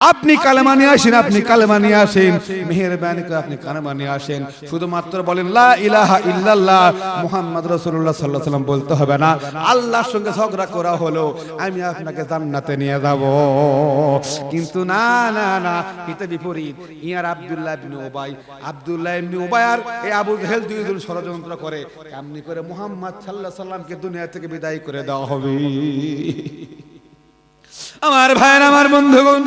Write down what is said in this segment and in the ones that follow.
আপনি কালেমা নিয়ে আসেন আপনি কালেমা নিয়ে আসেন। মেহেরবানি করে আপনি কালেমা নিয়ে আসেন। শুধুমাত্র বলেন লা ইলাহা ইল্লাল্লাহ মুহাম্মদ রাসূলুল্লাহ সাল্লাল্লাহু আলাইহি সাল্লাম বলতে হবে না। আল্লাহর সঙ্গে ঝগড়া করা হলো আমি আপনাকে জান্নাতে নিয়ে যাব। কিন্তু না না না এটা বিপরীত। ইয়ার আব্দুল্লাহ ইবনে উবাই। আব্দুল্লাহ ইবনে উবাই আর এই আবু জাহেল দুইজন ষড়যন্ত্র করে। এমনি করে মুহাম্মদ সাল্লাল্লাহু আলাইহি সাল্লামকে দুনিয়া থেকে বিদায় করে দেওয়া হবে? আমার ভাইয়ের আমার বন্ধুগণ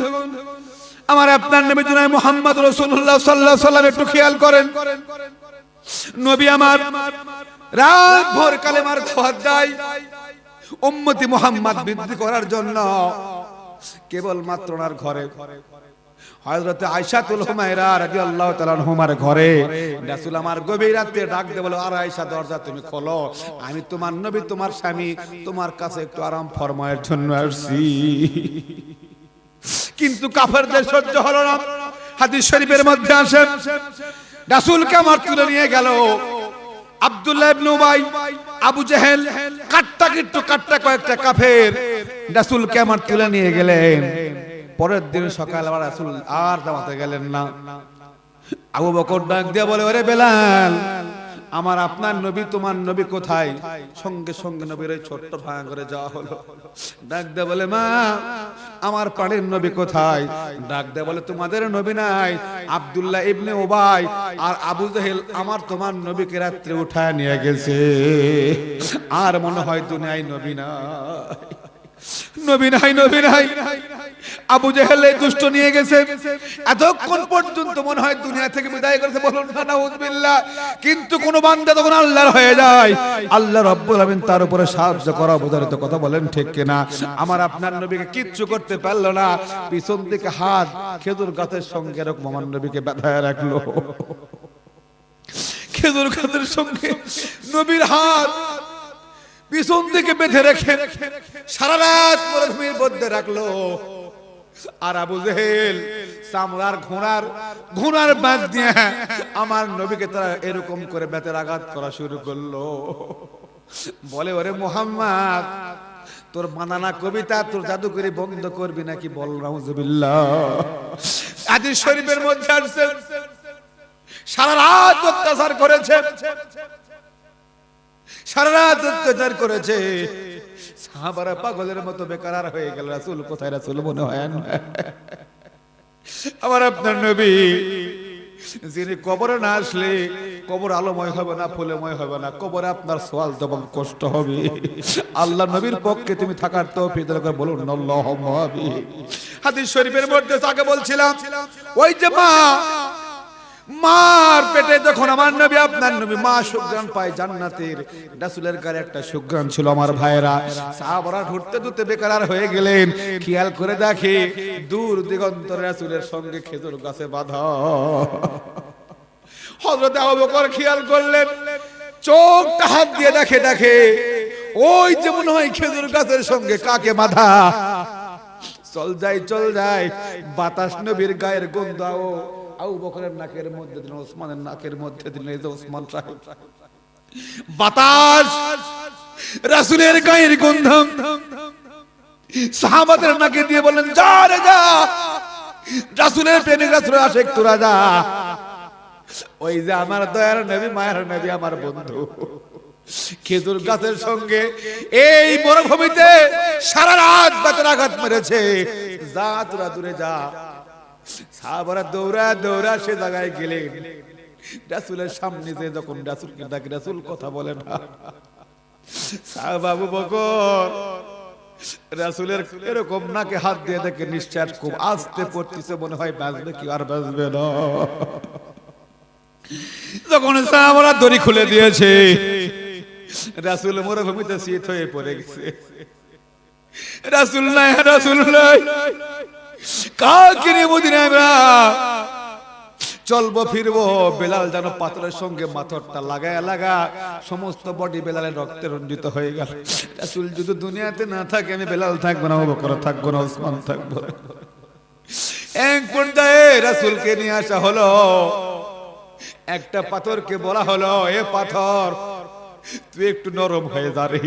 আমার আপনার নবী জনায় মোহাম্মদ রসুল্লাহ সাল্লাহ সাল্লাম একটু খেয়াল করেন। নবী আমার রাত ভোর কালেমার খাবার দেয়, উম্মতি মোহাম্মদ বৃদ্ধি করার জন্য। কেবল মাত্র ওনার ঘরে। হযরতে আয়েশাতুল হুমায়রা রাদিয়াল্লাহু তাআলা আনহুমার ঘরে। রাসূল আমার গভীর রাতে ডাক দিয়ে বলে, আর আয়েশা, দরজা তুমি খোলো। আমি তোমার নবী, তোমার স্বামী, তোমার কাছে একটু আরাম ফরমায়ের জন্য আসছি। কিন্তু কাফেরদের সহ্য হলো না। হাদিস শরীফের মধ্যে আসে, রাসূলকে আমার তুলে নিয়ে গেল আব্দুল্লাহ ইবনে উবাই, আবু জেহেল, কাট্টা কিট্টু, কাট্টা কয়েকটা কাফের রাসূলকে আমার তুলে নিয়ে গেলেন। পরের দিন সকাল আবার রাসূল আর দাওয়াতে গেলেন না। আবু বকর ডাক দিয়ে বলে, ওরে বেলাল আমার আপনার নবী, তোমার নবী কোথায়? সঙ্গে সঙ্গে নবীর ছোট্ট ভাঙা করে যাওয়া হলো। ডাক দে বলে, মা, আমার পাড়ের নবী কোথায়? ডাক দে বলে, তোমাদের নবী নাই, আব্দুল্লাহ ইবনে ওবাই আর আবু জাহেল আমার তোমার নবীকে রাত্রে উঠায় নিয়ে গেছে। আর মনে হয় দুনিয়ায় নবী নাই। কিন্তু কোন তখন আল্লাহর হয়ে যায়। আল্লাহ তার উপরে সাহায্য করা অবধারিত কথা বলেন, ঠিক কিনা? আমার আপনার নবীকে কিচ্ছু করতে পারল না। পিছন দিকে হাত খেজুর গাছের সঙ্গে এরকম আমার নবীকে ব্যথায় রাখল। খেজুর গাছের সঙ্গে নবীর হাত পিছন দিকে বেঁধে রেখে সারা রাত মরুভূমির মধ্যে রাখল। আর আবু জেহেল সামরার ঘোড়ার ঘোড়ার বাদ দিয়ে আমার নবীকে তারা এরকম করে বেতের আঘাত করা শুরু করল। বলে, ওরে মোহাম্মদ, তোর বানানা কবিতা, তোর জাদুকরি বন্ধ করবি নাকি বল রাউজুবিল্লাহ আদি শরীফের মধ্যে আসছে, সারা রাত অত্যাচার করেছে। সারা রাত অত্যাচার করেছে। সাহাবারা পাগলের মতো বেকার হয়ে গেল। রাসূল কোথায়? রাসূল মনে হয় আমার আপনার নবী, যিনি কবরে না আসলে কবর আলোময় হবে না, ফুলেময় হবে না, কবরে আপনার সওয়াল জবাব কষ্ট হবে। আল্লাহ নবীর পক্ষে তুমি থাকার তো বলুন আমিন হাদিস শরীফের মধ্যে তাকে বলছিলাম, ওই যে মা মার পেটে যখন আমার নবী, আপনার নবী মা সুগ্রাণ পায় জান্নাতের। রাসূলের গায়ে একটা সুগ্রাণ ছিল আমার ভাইয়েরা। সাহাবারা ঢুকতে ঢুকতে বেকার হয়ে গেলেন। খেয়াল করে দেখে দূর দিগন্তর রাসূলের সঙ্গে খেজুর গাছে বাঁধা। হযরত আবু বকর খেয়াল করলেন। চোখটা হাত দিয়ে দেখে দেখে ওই যে মনে হয় খেজুর গাছের সঙ্গে কাকে বাঁধা। চল যাই চল যাই। বাতাস নবীর গায়ের গন্ধাও আবু বকরের নাকের মধ্যে দিন ওসমানের নাকের মধ্যে দিন এই যে ওসমান সাহেব। বাতাস! রাসূলের গায়ের গন্ধ। সাহাবাদের নাকে দিয়ে বলেন যা রে যা। রাসূলের প্রেমিক রাসূল আশিক তোরা যা ওই যে আমার দয়ার নবী, মায়ের নবী, আমার বন্ধু। খেজুর গাছের সঙ্গে এই মরুভূমিতে সারা রাত বাতের আঘাত মেরেছে। যা তোরা দূরে যা। সাহাবারা দৌড়া দৌড়া সে জায়গায় গেলেন। রাসুলের সামনে যে যখন রাসুলকে ডাকে, রাসুল কথা বলে না। সাহাবাবু বকর, রাসুলের এরকম নাকে হাত দিয়ে দেখে নিশ্বাস খুব আস্তে পড়তেছে, মনে হয় বাঁচবে কি আর বাঁচবে না। যখন সাহাবারা দড়ি খুলে দিয়েছে, রাসুল মরুভূমিতে শীত হয়ে পড়ে গেছে। রাসুল নাই রাসুল নাই। কাকে নিয়ে মদিনায় আমরা? চলবো, ফিরবো, বেলাল যেন পাথরের সঙ্গে মাথরটা লাগায় লাগা সমস্ত বডি বেলালের রক্তে রঞ্জিত হয়ে গেল। রাসুল যদি দুনিয়াতে না থাকে, আমি বেলাল থাকব না বকর থাকব না, ওসমান থাকব এক পর্যায়ে রাসুলকে নিয়ে আসা হলো। একটা পাথরকে বলা হলো, এ পাথর, তুই একটু নরম হয়ে যা রে।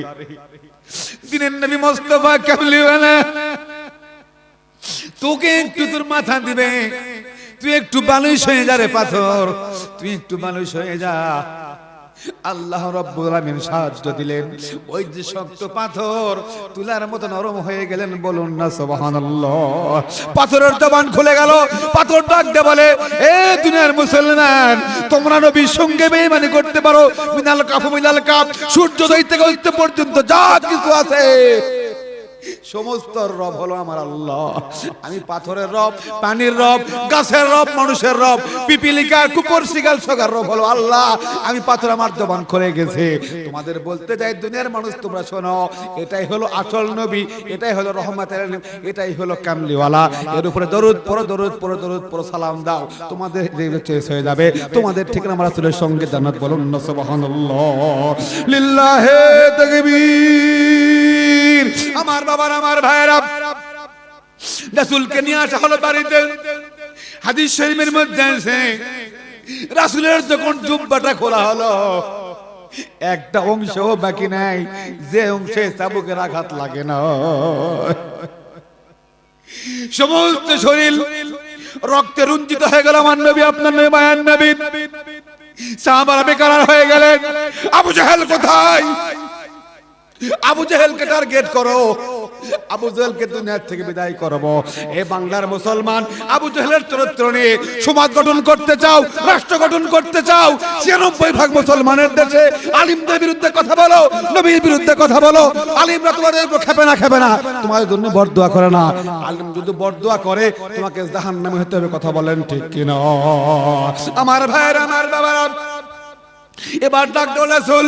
দিনের নবী মোস্তফা কামলি তোকে একটু তোর মাথা দিবে। তুই একটু বালুই হয়ে যা রে পাথর। তুই একটু বালুই হয়ে যা। আল্লাহ রব্বুল সাহায্য দিলেন। ওই যে শক্ত পাথর, তুলার মতো নরম হয়ে গেলেন, বলুন না সুবহানাল্লাহ। পাথরের জবান খুলে গেল। পাথর ডাক বলে, এ দুনিয়ার মুসলমান, তোমরা নবীর সঙ্গে বেঈমানি করতে পারো। মিনাল কাফু, মিনাল কাপ সূর্যোদয় থেকে অস্ত পর্যন্ত যা কিছু আছে। সমস্ত রব হলো আমার আল্লাহ। আমি পাথরের রব পানির রব গাছের রব মানুষের রব পিপিলিকা কুকুর শিগাল সগার রব হলো আল্লাহ। আমি পাথর আমার জবান খুলে গেছে। তোমাদের বলতে যাই দুনিয়ার মানুষ তোমরা শোনো এটাই হলো আসল নবী এটাই হলো রহমাতের নবী, এটাই হলো কামলিওয়ালা। এর উপরে দরুদ পর দরুদ পড়ো দরুদ পর সালাম দাও। তোমাদের চেস হয়ে যাবে। তোমাদের ঠিকানা আমার রাসূলের সঙ্গে জান্নাত বলুন না সুবহানাল্লাহ। লিল্লাহে তাকবীর। আমার বাবার, আমার ভাইয়েরা, রাসূলকে নিয়ে আসা হলো বাড়িতে। হাদিস শরীফের মধ্যে আছে, রাসূলের যখন জুব্বাটা খোলা হলো, একটা অংশ বাকি নাই, যে অংশে চাবুকের আঘাত লাগে না। সমস্ত শরীর রক্তে রঞ্জিত হয়ে গেল আমার নবী, আপনার নবী মায়ান নবী। সাহাবারা বেকার হয়ে গেলেন আবু জাহেল কোথায়? আবু জাহেলকে টার্গেট করো। আবু জাহেলকে দুনিয়ার থেকে বিদায় করব। এ বাংলার মুসলমান, আবু জাহেলের চরিত্র নিয়ে সমাজ গঠন করতে চাও, রাষ্ট্র গঠন করতে চাও, ছিয়ানব্বই ভাগ মুসলমানের দেশে আলিমদের বিরুদ্ধে কথা বলো, নবীর বিরুদ্ধে কথা বলো, আলিমরা তোমাদের উপর খেপে না খেপে না। তোমাদের জন্য বরদোয়া করে না। আলিম যদি বরদোয়া করে, তোমাকে জাহান্নামে হতে হবে, কথা বলেন ঠিক কিনা? আমার ভাইয়ের, আমার বাবারা। এবার ডাক্তার রাসূল।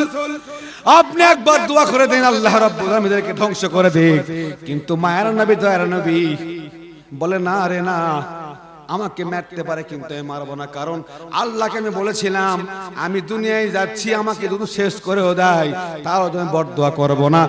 আপনি একবার দোয়া করে দিন, আল্লাহ রাব্বুল আলামিনকে ধ্বংস করে দিক। কিন্তু মায়ের নবী, দয়ার নবী বলে, না রে, না, আমাকে মারতে পারে কিন্তু আমি মারবো না। কারণ আল্লাহকে আমি বলেছিলাম, আমি দুনিয়ায় যাচ্ছি, আমাকে যদি শেষ করেও দেয়, তারও তুমি বড় দোয়া করব না।